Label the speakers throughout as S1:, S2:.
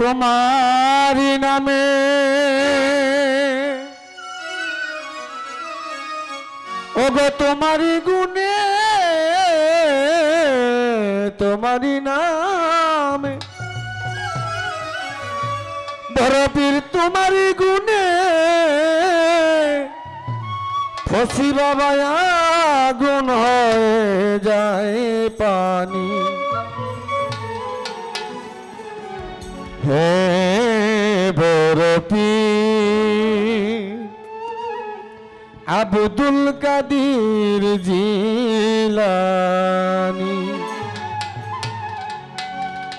S1: তোমারি নামে। ওগো তোমারি গুণে তোমারি নামে। বরপীর তোমারি গুণে, ফসি বাবা আগুন হয়ে যায় পানি। হে বরপি আব্দুল কাদির জিলানি।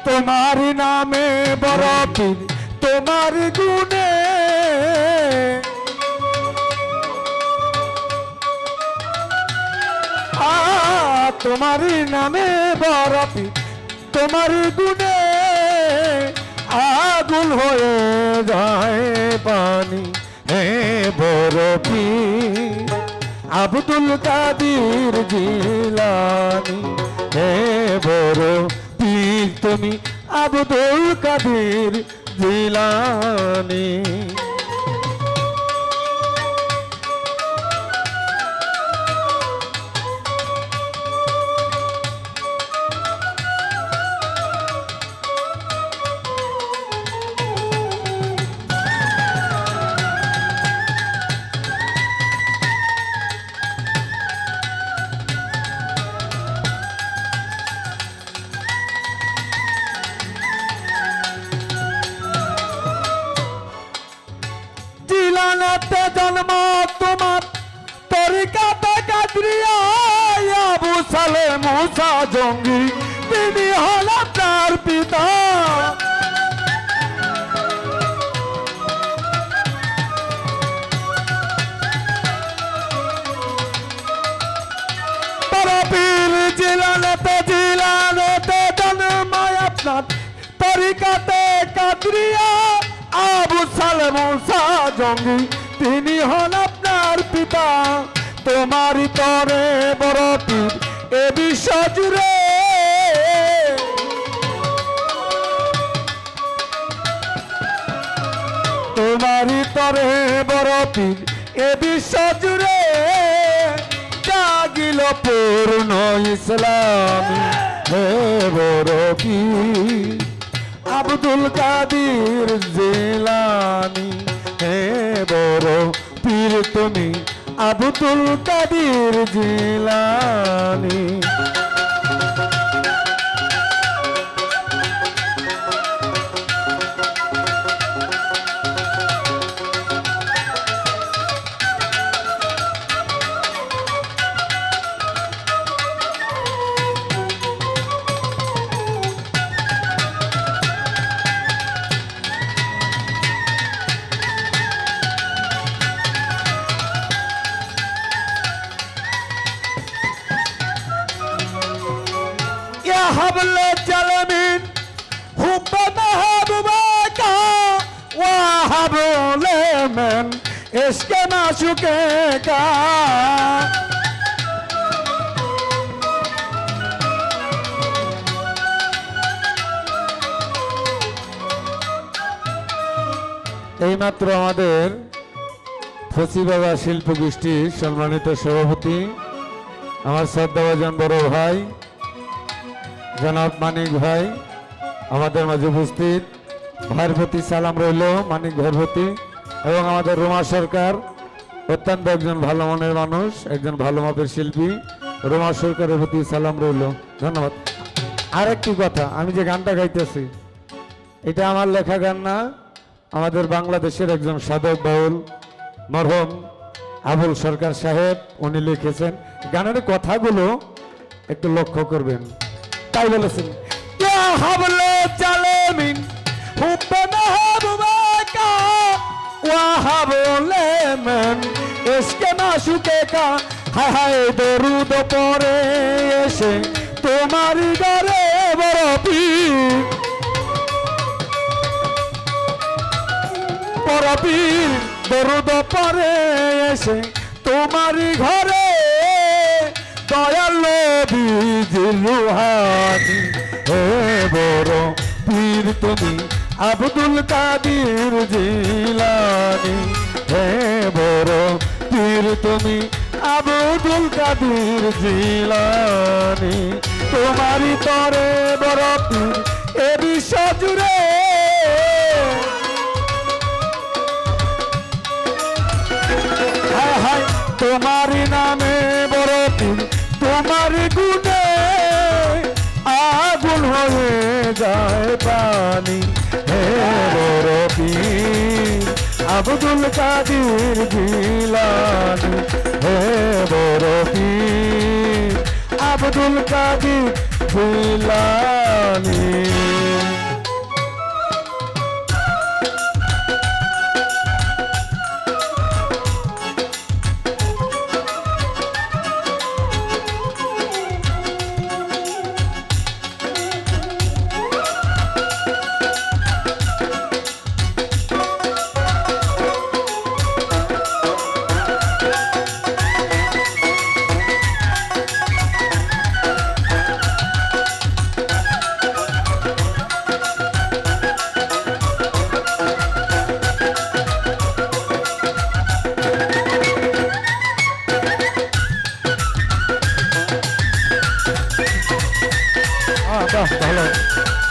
S1: তোমার নামে বরপীর তোমার গুণে। তোমার নামে বরপি তোমার গুণে। আগুন হয়ে যায় পানি। হে বরফি, আব্দুল কাদির জিলানি। হে পীর তুমি আব্দুল কাদির জিলানি। জন্ম তোমার তরিকাতে কাদরিয়া আবু সালে মুসা জঙ্গি, তিনি হল তার পিতা। তরিকাতে কাদরিয়া আবু সালে জঙ্গি তিনি হন আপনার পিতা। তোমারই তরে বড় পীর এ বিশ্ব জুড়ে। তোমারই তরে বড় পীর এ বিশ্ব জুড়ে। জাগিল পূর্ণ ইসলামী হে বড় পীর। আব্দুল কাদির জেলানি। হে বড় পীর তুমি আবুতুল কাদির জেলানি बोले मन इसके माशुके का এইমাত্র আমাদের ফসিবাবা শিল্প গোষ্ঠীর সম্মানিত সভাপতি, আমার শ্রদ্ধাভাজন বড় ভাই, জনাব মানিক ভাই, আমাদের মাঝে উপস্থিত। ভাইয়ের সালাম রইল, মানিক ভাইয়ের এবং আমাদের রোমা সরকার, অত্যন্ত একজন ভালো মনের মানুষ, একজন ভালো মাপের শিল্পী। রোমা সরকারের প্রতি সালাম রইল। ধন্যবাদ। আরেকটি কথা, আমি যে গানটা গাইতেছি, এটা আমার লেখা গান না, আমাদের বাংলাদেশের একজন সাধক বাউল, মরহম আবুল সরকার সাহেব, উনি লিখেছেন, গানের কথাগুলো একটু লক্ষ্য করবেন। তাই বলেছেন ওয়া হাবলে মান ইসকে মাশুকে কা হায় হায়, দরুদ পরে এসে তোমার ঘরে বড় পীর। পরবীর দরুদ পরে এসে তোমার ঘরে। দয়াল বীজ রুহানি, হে বড় পীর তুমি আব্দুল কাদির জিলানি। হে বড় পীর, তুমি আব্দুল কাদির জিলানি। তোমারই তরে বড় পীর, এ বিশ্ব জুড়ে আব্দুল কাদির জিলানি হে বড় পীর আব্দুল কাদির জিলানি আহ, বাহ ভালো বড়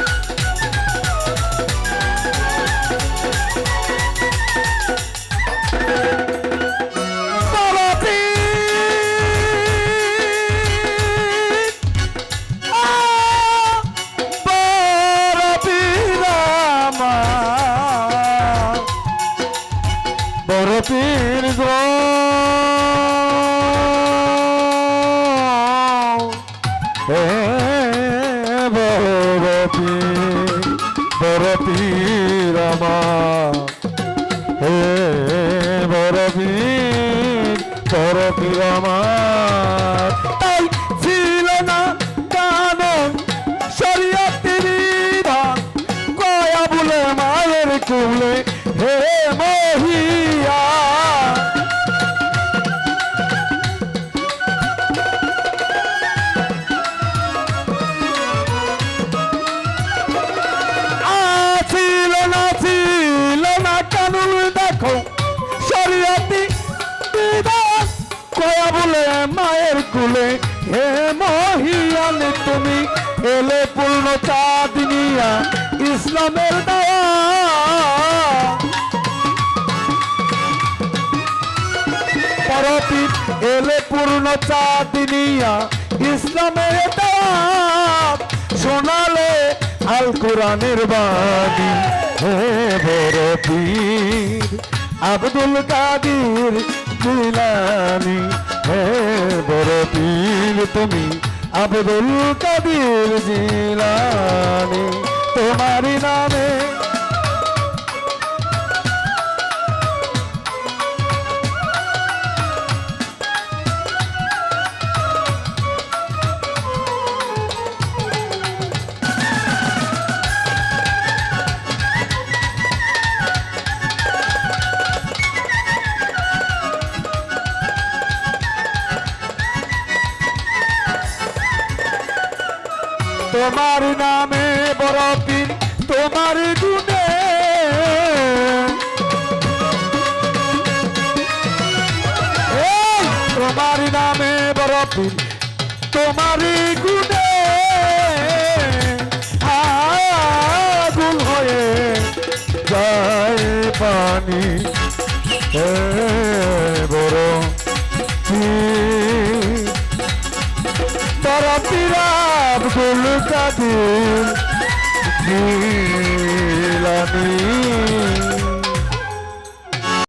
S1: বড় পীর আমার। হে বড় পীর বড় পীর তাই ছিল না কানন, শরীয়তের বিধান। কয়া বলে মায়ের কুলে কয়া বলে মায়ের কুলে, হে মহিয়ান তুমি এলে পূর্ণ চাঁদনিয়া ইসলামের দাওয়া। পরপিত এলে পূর্ণ চাঁদনিয়া ইসলামের দাওয়াত। শোনালে আল কোরআনের বাণী, হে বরপীর আব্দুল কাদির জিলানি হে বড় পীর তুমি আবদুল কাদির জিলানি। তোমার নামে তোমার গুণে। তোমার নামে বড় তোমার গুণে। আগুন হয়ে যায় পানি।